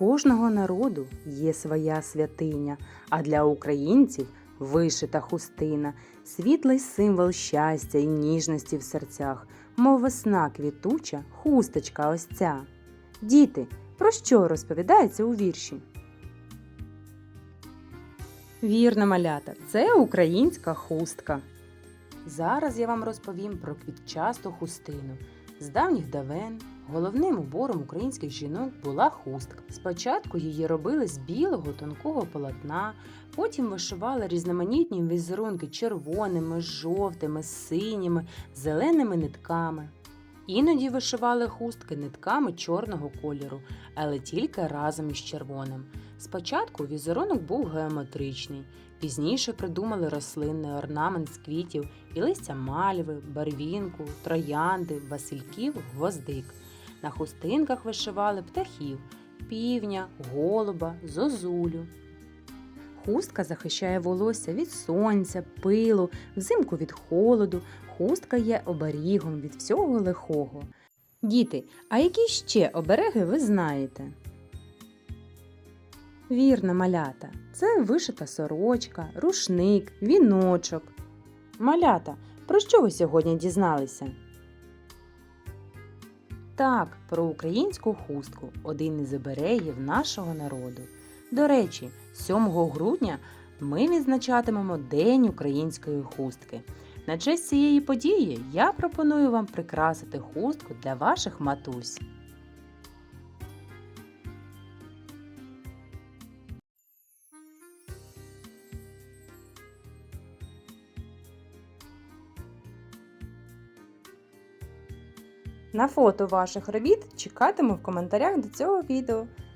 кожного народу є своя святиня, а для українців вишита хустина, світлий символ щастя і ніжності в серцях, мов весна квітуча, хусточка ось ця. Діти, про що розповідається у вірші? Вірно, малята, це українська хустка. Зараз я вам розповім про квітчасту хустину. З давніх давен головним убором українських жінок була хустка. Спочатку її робили з білого тонкого полотна, потім вишивали різноманітні візерунки червоними, жовтими, синіми, зеленими нитками. Іноді вишивали хустки нитками чорного кольору, але тільки разом із червоним. Спочатку візерунок був геометричний, пізніше придумали рослинний орнамент з квітів і листя мальви, барвінку, троянди, васильків, гвоздик. На хустинках вишивали птахів, півня, голуба, зозулю. Хустка захищає волосся від сонця, пилу, взимку від холоду. Хустка є оберігом від всього лихого. Діти, а які ще обереги ви знаєте? Вірно, малята, це вишита сорочка, рушник, віночок. Малята, про що ви сьогодні дізналися? Так, про українську хустку один із оберегів нашого народу. До речі, 7 грудня ми відзначатимемо День української хустки. На честь цієї події я пропоную вам прикрасити хустку для ваших матусь. На фото ваших робіт чекатиму в коментарях до цього відео.